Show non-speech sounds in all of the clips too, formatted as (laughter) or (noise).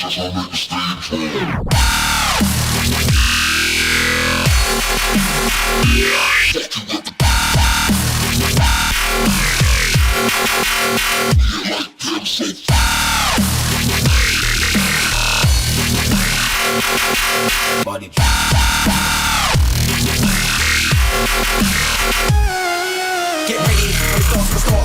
cause I'll make you like. Body. Get ready, let's go, let's.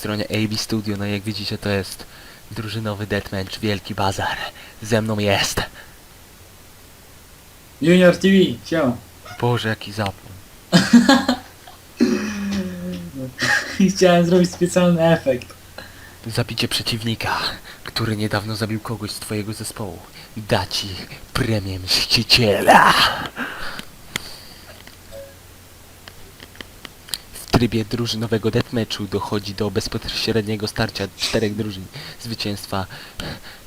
Stronie AB Studio, no i jak widzicie to jest drużynowy deathmatch, wielki bazar. Ze mną jest. Junior TV, siema. Boże, jaki zapłon. (laughs) Chciałem zrobić specjalny efekt. Zabicie przeciwnika, który niedawno zabił kogoś z twojego zespołu. Da ci premię mściciela. Trybie drużynowego deathmatchu dochodzi do bezpośredniego starcia czterech drużyn. Zwycięstwa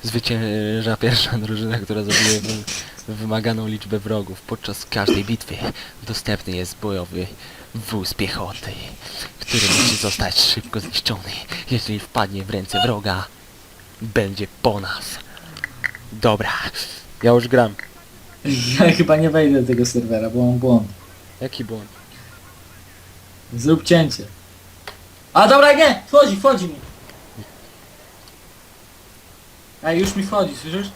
zwycięża pierwsza drużyna, która zabije wy- wymaganą liczbę wrogów. Podczas każdej bitwy dostępny jest bojowy wóz piechoty, który musi zostać szybko zniszczony. Jeżeli wpadnie w ręce wroga, będzie po nas. Dobra, ja już gram. Ja chyba nie wejdę do tego serwera, bo mam błąd. Jaki błąd? Zrób cięcie. A dobra, nie! Wchodzi, wchodzi mi. Ej, już mi wchodzi, słyszysz?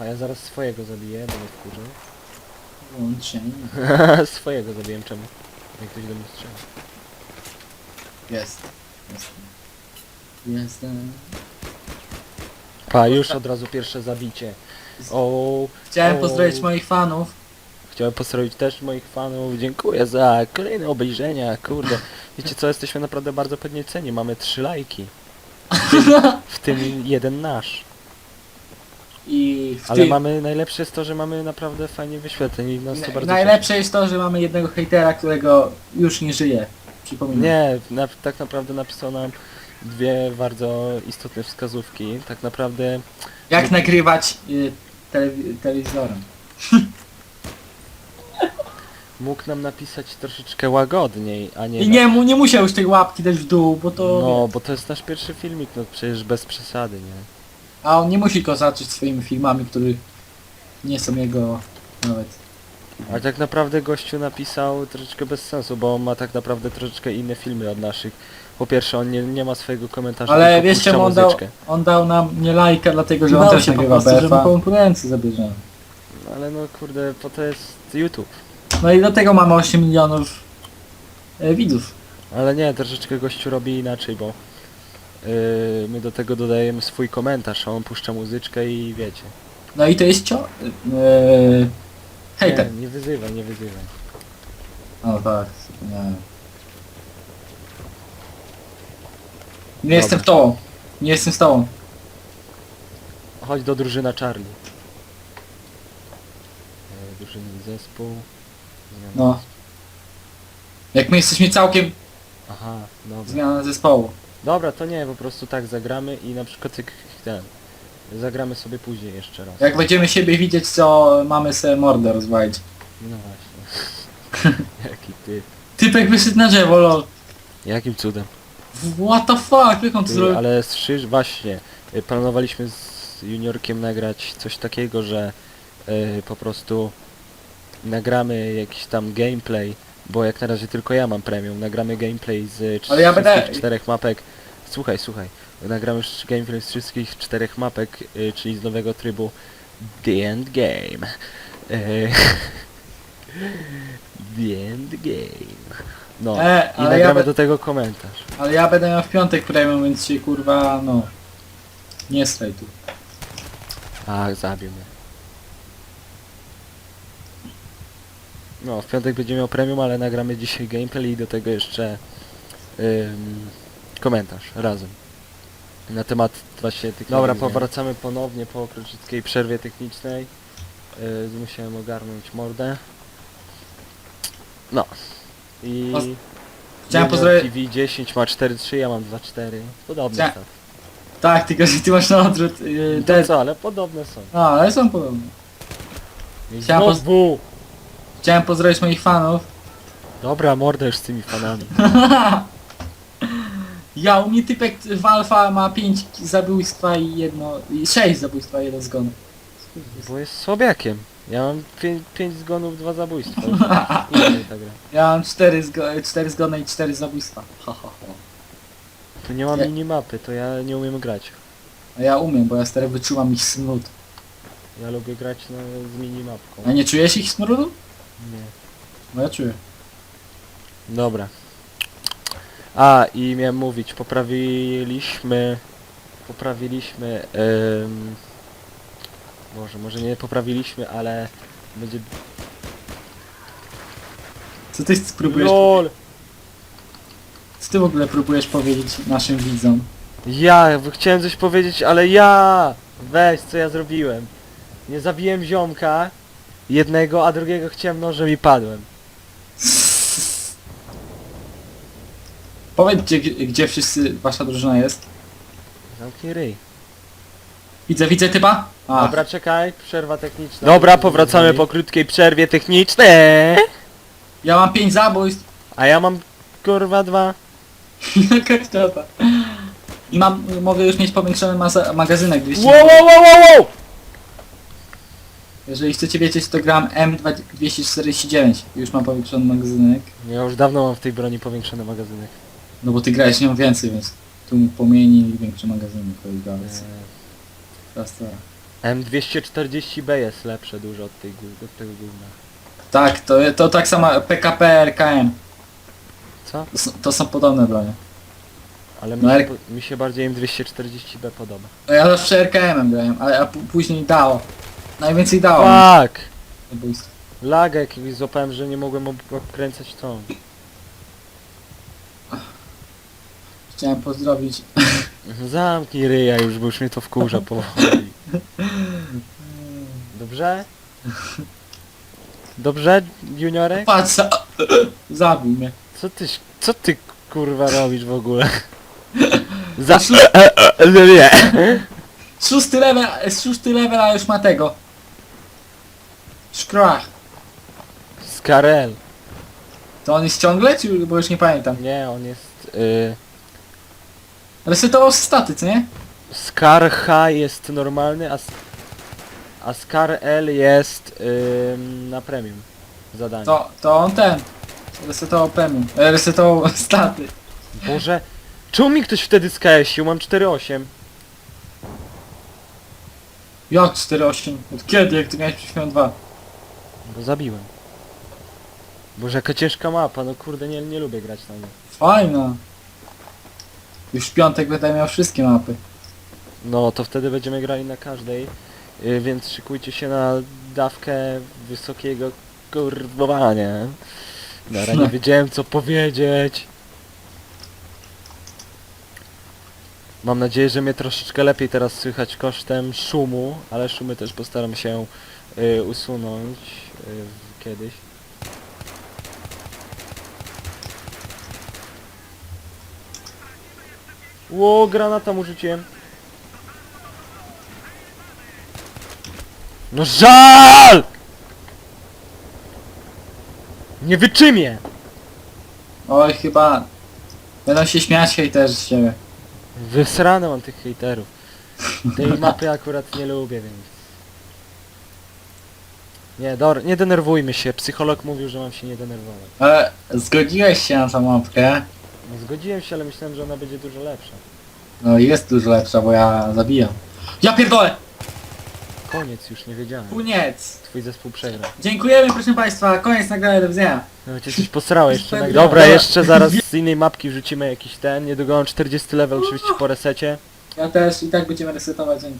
A ja zaraz swojego zabiję, bo mnie wkurzę. Włączenie. (laughs) swojego zabiłem, czemu? Jak ktoś do mnie strzela. Jest. Jestem. Jestem. Pa, już od razu pierwsze zabicie. O, Chciałem O. pozdrowić moich fanów. Chciałem pozdrowić też moich fanów. Dziękuję za kolejne obejrzenia, kurde. Wiecie co, jesteśmy naprawdę bardzo podnieceni. Mamy trzy lajki. (laughs) W tym jeden nasz. I w Ale tym... mamy, najlepsze jest to, że mamy naprawdę fajnie wyświetleń i nas to bardzo Najlepsze jest to, że mamy jednego hejtera, którego już nie żyje. Przypominam. Nie, na, tak naprawdę napisał nam dwie bardzo istotne wskazówki. Tak naprawdę Jak nagrywać y, telewi- telewizorem. (laughs) mógł nam napisać troszeczkę łagodniej, a nie... I nie, mu, nie musiał już tej łapki dać w dół, bo to... No, bo to jest nasz pierwszy filmik, no przecież bez przesady, nie? A on nie musi go zacząć swoimi filmami, które nie są jego nawet. A tak naprawdę gościu napisał troszeczkę bez sensu, bo on ma tak naprawdę troszeczkę inne filmy od naszych. Po pierwsze, on nie, nie ma swojego komentarza, Ale tylko wiesz puszcza czemu on dał, muzyczkę. on dał nam nie lajka, dlatego że on Bał też się po nagrywa prostu, że BFA. mu konkurencję zabierzemy. Ale no kurde, po to jest YouTube. No i do tego mamy 8 milionów e, widzów. Ale nie, troszeczkę gościu robi inaczej, bo yy, my do tego dodajemy swój komentarz, a on puszcza muzyczkę i wiecie. No i to jest cio... E, hejter. Nie, nie wyzywaj, nie wyzywaj. O tak, nie. Nie jestem w tobą. Nie jestem z tobą. Chodź do drużyna Charlie. E, drużyny zespół. Zmiana No. Jak my jesteśmy całkiem Aha, dobra. zmiana zespołu. Dobra, to nie, po prostu tak zagramy i na przykład jak ten. Zagramy sobie później jeszcze raz. Jak będziemy siebie widzieć, to mamy sobie mordę rozwalić. No właśnie. (laughs) Jaki ty. Typek wyszedł na drzewo, lol. Jakim cudem. What the fuck, jak on to Ty, zrobił? ale strzyż, właśnie. y, Planowaliśmy z juniorkiem nagrać coś takiego, że y, po prostu nagramy jakiś tam gameplay, bo jak na razie tylko ja mam premium, nagramy gameplay z Ale ja wszystkich czterech mapek. Słuchaj, słuchaj. Nagramy już gameplay z wszystkich czterech mapek, y, czyli z nowego trybu The End Game. Y, (laughs) The End Game. No. E, I ale nagramy ja, be, do tego komentarz. ale ja będę miał w piątek premium, więc się kurwa, no... Nie straj tu. Ach, zabił mnie. No, w piątek będzie miał premium, ale nagramy dzisiaj gameplay i do tego jeszcze ym, komentarz razem. Na temat właśnie tych... Dobra, powracamy ponownie po króciutkiej przerwie technicznej. Yy, musiałem ogarnąć mordę. No. I... Chciałem pozdrowić... TV 10 ma 4.3, ja mam 2.4. Podobne Chcia- staty. Tak, tylko że ty masz na odwrót... Yy, te... co, ale podobne są. A, ale są podobne. I Chciałem poz- Znowu! Chciałem pozdrowić moich fanów. Dobra, mordę już z tymi fanami. (laughs) Ja, u mnie typek w alfa ma 5 zabójstwa i jedno... i 6 zabójstwa i jeden zgon. Bo jest słabiakiem. Ja mam 5 zgonów, dwa zabójstwa. Nie wiem, ta gra. Ja mam 4, zgo 4 zgony i 4 zabójstwa. Ha, ha, ha. Tu nie mam Ja- minimapy, to ja nie umiem grać. A ja umiem, bo ja stary wyczułam ich smród. Ja lubię grać na, z minimapką. A nie czujesz ich smrodu? Nie. No ja czuję. Dobra. A, i miałem mówić, poprawiliśmy... Poprawiliśmy... Ym, może, może nie poprawiliśmy, ale... Będzie... Co ty próbujesz... LOL! Co ty w ogóle próbujesz powiedzieć naszym widzom? Ja chciałem coś powiedzieć, ale ja! Weź, co ja zrobiłem. Nie zabiłem ziomka jednego, a drugiego chciałem nożem i padłem. Powiedz gdzie, gdzie wszyscy wasza drużyna jest. Zamknij ryj. Widzę, widzę typa? A, Dobra, czekaj, przerwa techniczna. Dobra, powracamy po krótkiej przerwie technicznej. ja mam 5 zabójstw. A ja mam kurwa dwa. (laughs) Jaka ściata. I mam, mogę już mieć powiększony masa, magazynek 200. Wow, wow, wow, wow, wow! Jeżeli chcecie wiedzieć, to gram M249. Już mam powiększony magazynek. Ja już dawno mam w tej broni powiększony magazynek. No bo ty grałeś nią więcej, więc tu mu pomieni większy magazynek. Eee, Teraz to. M240B jest lepsze dużo od, tej, gó- od tego gówna. Tak, to, to tak samo PKP, RKM. Co? To, są- to są podobne bronie. Ale mi, No, się, ale- po- mi się bardziej M240B podoba. No Ja zawsze RKM-em grałem, ale a p- później dało. Najwięcej dało. Fuck! Zabójstw. Laga jakiegoś złapałem, że nie mogłem ob- obkręcać tą. Chciałem pozdrowić. (laughs) Zamknij ryja już, bo już mnie to wkurza powoli. Dobrze? Dobrze, juniorek? Patrz, za- zabił mnie. Co ty, co ty kurwa robisz w ogóle? (laughs) Za... (laughs) Nie. Szósty level, szósty level, a już ma tego. Szkrach. Skarel. To on jest ciągle, czy bo już nie pamiętam. Nie, on jest... Y... Resetował staty, co nie? Scar H jest normalny, a, s- a Scar L jest y, na premium zadanie. To, to on ten. Resetował premium. E, resetował (laughs) staty. Boże, czemu mi ktoś wtedy skasił? Mam 4.8. Jak 4.8? Od kiedy, jak ty miałeś przed chwilą 2? Bo zabiłem. Boże, jaka ciężka mapa, no kurde, nie, nie lubię grać na niej. Fajna. Już w piątek będę miał wszystkie mapy. No, to wtedy będziemy grali na każdej, y, więc szykujcie się na dawkę wysokiego kurwowania. Dobra, nie (laughs) wiedziałem co powiedzieć. Mam nadzieję, że mnie troszeczkę lepiej teraz słychać kosztem szumu, ale szumy też postaram się y, usunąć y, kiedyś. Ło, granata mu rzuciłem. No żal! Nie wyczymię! Oj, chyba... Będą się śmiać hejterzy z siebie. Wysrane mam tych hejterów. Tej mapy akurat nie lubię, więc... Nie, dobra, nie denerwujmy się. Psycholog mówił, że mam się nie denerwować. Ale zgodziłeś się na tą mapkę. No, zgodziłem się, ale myślałem, że ona będzie dużo lepsza. No jest dużo lepsza, bo ja zabijam. Ja pierdolę! Koniec, już nie wiedziałem. Koniec! Twój zespół przegrał. Dziękujemy proszę państwa, koniec nagrania do widzenia. No cię coś posrałeś (laughs) jeszcze. Dobra. Dobra, jeszcze zaraz z innej mapki wrzucimy jakiś ten. Niedługo mam 40 level oczywiście po resecie. Ja też i tak będziemy resetować. dzięki.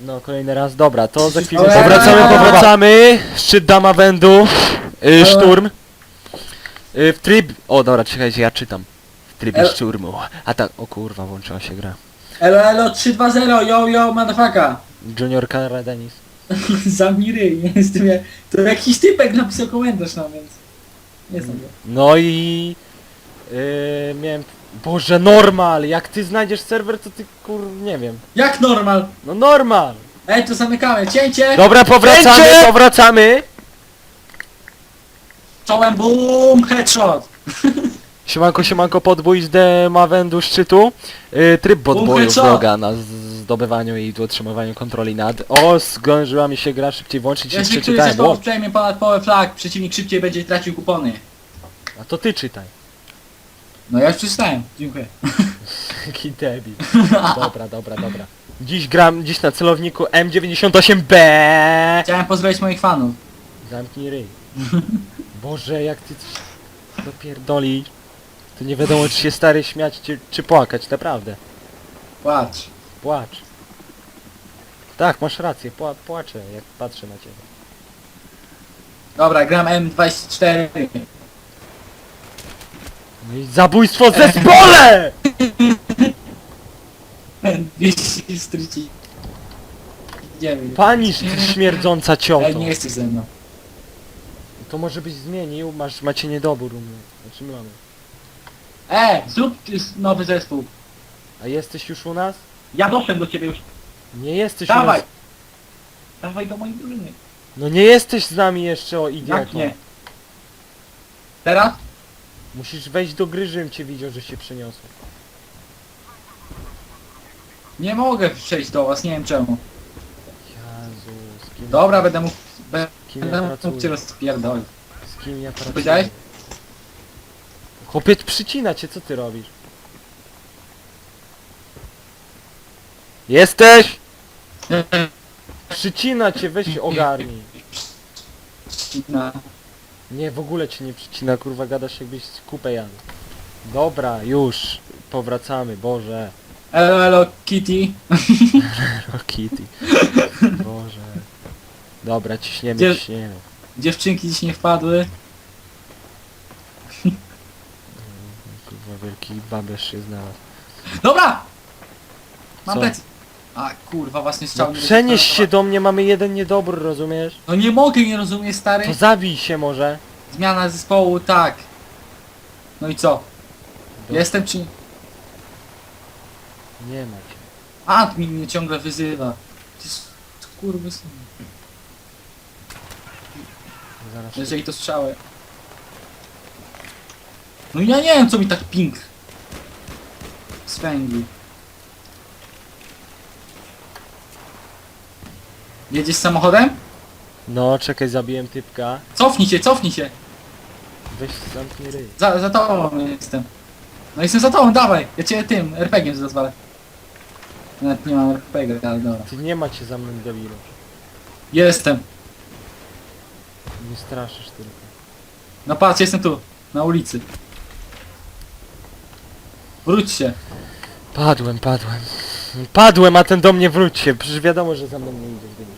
No, kolejny raz. Dobra, to za chwilę Dobra. powracamy, powracamy. Szczyt dama wędu. Y, szturm. Y, w tryb... O, dobra, czekajcie, ja czytam. W trybie El- szturmu. A tak, o kurwa, włączyła się gra. Elo, elo, 3-2-0, yo, yo, motherfucker. Junior Kara Denis. (laughs) Zamknij ryj, nie jestem ja. To jakiś typek napisał komentarz nam, więc... Nie znam go. No i... Y, miałem... Boże, normal! Jak ty znajdziesz serwer, to ty kur... nie wiem. Jak normal? No normal! Ej, to zamykamy, cięcie! Dobra, powracamy, Cięcie! powracamy! Czołem, boom, headshot! (laughs) Siemanko, siemanko, podbój z Demawendu szczytu. Yy, tryb podboju co? wroga na z- zdobywaniu i utrzymywaniu kontroli nad... O, zgążyła mi się gra, szybciej włączyć i Jeśli któryś przeczytałem. zespołów O, przejmie ponad połowę flag, przeciwnik szybciej będzie tracił kupony. a to ty czytaj. No ja już przeczytałem, dziękuję. (laughs) Jaki debil. Dobra, dobra, dobra. Dziś gram, dziś na celowniku M98B. Chciałem pozdrowić moich fanów. Zamknij ryj. Boże, jak ty coś dopierdoli. To nie wiadomo, czy się stary śmiać, czy, czy płakać, naprawdę. Patrz. Płacz. Tak, masz rację, pła płaczę, jak patrzę na ciebie. Dobra, gram M24. No i zabójstwo w zespole! 249. Pani sz- śmierdząca cioto. Ej, nie jesteś ze mną. To może byś zmienił, masz, macie niedobór u mnie. Znaczy mamy. E, zrób nowy zespół. A jesteś już u nas? Ja doszedłem do ciebie już. Nie jesteś u Dawaj. nas. Dawaj do mojej drużyny. No nie jesteś z nami jeszcze, o idioto. Jak nie? Teraz? Musisz wejść do gry, żebym cię widział, że się przeniosło. Nie mogę przejść do was, nie wiem czemu. Jezu, z kim, Dobra, będę mógł... z kim ja Będę mógł cię pracuję? rozpierdolić. Z kim ja pracuję? powiedziałeś? Chłopiec przycina cię, co ty robisz? Jesteś! Przycina cię, weź się ogarnij. Nie, w ogóle cię nie przycina, kurwa, gadasz jakbyś z kupę jadł. Dobra, już. Powracamy, Boże. Elo, elo, Kitty. (laughs) O Kitty. Boże. Dobra, ciśniemy, Gdzie- ciśniemy. Dziewczynki dziś nie wpadły. Kurwa, wielki babesz się znalazł. Dobra! Mam Co? plecy. A kurwa, właśnie strzał No nie przenieś się do mnie, mamy jeden niedobór, rozumiesz? No nie mogę, nie rozumiesz stary? To zabij się może. Zmiana zespołu, tak. No i co? Jestem czy... Nie ma cię. Admin mnie ciągle wyzywa. Ty s- kurwy syn. Zaraz. Jeżeli to strzały. No ja nie wiem co mi tak ping. Swęgi. Jedziesz samochodem? No, czekaj, zabiłem typka. Cofnij się, cofnij się. Weź zamknij ryj. Za, za tobą jestem. No jestem za tobą, dawaj. Ja cię tym RPG-iem rozwalę. Nawet nie mam RPG, ale dobra. Ty nie macie za mną debilu. Jestem. Nie straszysz tylko. No patrz, jestem tu. Na ulicy. Wróć się. Padłem, padłem. Padłem, a ten do mnie wróć się. Przecież wiadomo, że za mną nie debilu.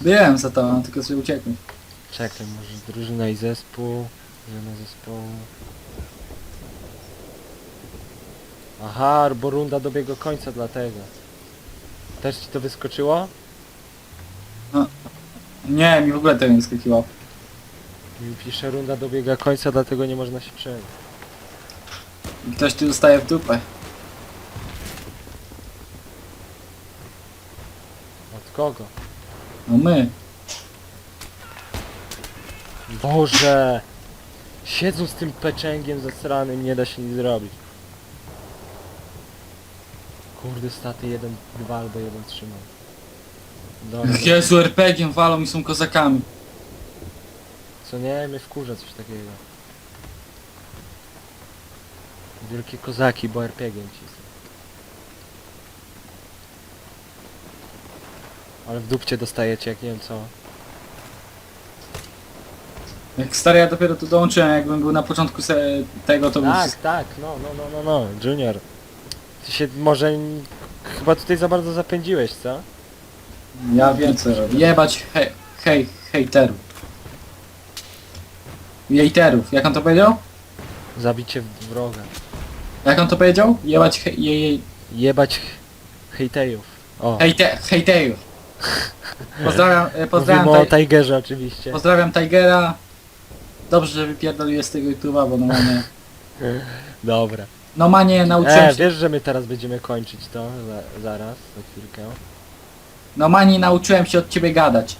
Byłem za tobą, tylko że uciekłem. Czekaj, może drużyna i zespół. Drużyna zespołu. Aha, bo runda dobiegła końca dlatego. Też ci to wyskoczyło? Nie, mi w ogóle tego nie skakiwał. Mi pisze runda dobiega końca, dlatego nie można się przejąć. I ktoś tu zostaje w dupę. Od kogo? No my. Boże! Siedzą z tym peczęgiem zasranym, nie da się nic zrobić. Kurde, staty 1, 2 albo 1 trzymał. Dobra, Jezu, RPG-iem walą i są kozakami. co nie? Mnie wkurza coś takiego. Wielkie kozaki, bo RPG ci są. Ale w dupcie dostajecie jak nie wiem co. Jak stary, ja dopiero tu dołączyłem, jakbym był na początku se tego, to Tak, tak, no, no, no, no, no, Junior. Ty się może... n- Chyba tutaj za bardzo zapędziłeś, co? Ja wiem co robię. Jebać hej, hej, hejterów. Hejterów, jak on to powiedział? Zabicie wroga. Jak on to powiedział? Jebać hej, jej, jej, Jebać hejtejów. O, hejte, hejterów. Pozdrawiam, e, pozdrawiam, mówimy o taj, Tigerze oczywiście. pozdrawiam Tigera. Dobrze, że wypierdoliłem z tego YouTube'a, bo normalnie... (laughs) Dobra. No manie, nauczyłem E, się... wiesz, że my teraz będziemy kończyć to? Za, zaraz, za chwilkę. No mani, nauczyłem się od ciebie gadać.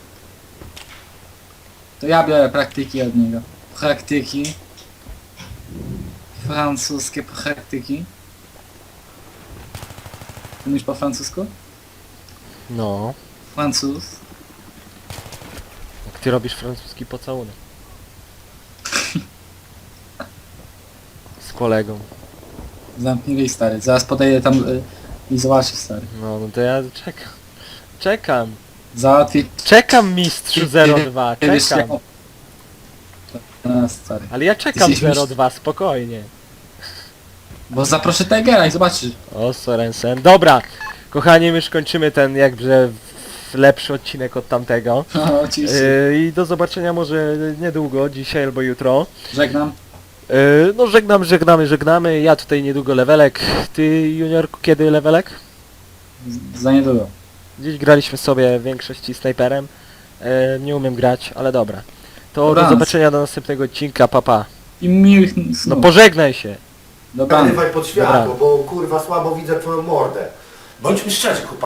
To ja biorę praktyki od niego. Praktyki. Francuskie praktyki. Ty mówisz po francusku? No. Francuz. Jak ty robisz francuski pocałunek. Z kolegą. Zamknij ryj, stary. Zaraz podejdę tam y, i zobaczę stary. No, no to ja czekam. Czekam. Załatwię Czekam mistrzu 02, kiedyś czekam. jaką- stary. Ale ja czekam Jesteś mistrz- 02, spokojnie. Bo zaproszę Tigera i zobaczysz. O, Sorensen. Dobra, kochani, my już kończymy ten jakże w- lepszy odcinek od tamtego. (laughs) No, oczywiście. Yy, I do zobaczenia może niedługo, dzisiaj albo jutro. Żegnam. Yy, no żegnamy, żegnamy, żegnamy. Ja tutaj niedługo levelek. Ty, juniorku, kiedy levelek? Z- Za niedługo. Dziś graliśmy sobie w większości snajperem. Yy, nie umiem grać, ale dobra. To do Dobranoc. zobaczenia do następnego odcinka, papa. I miłych No snów. pożegnaj się. Nagrywaj pod światło, bo kurwa słabo widzę twoją mordę. Bądźmy szczerzy, chłopaki.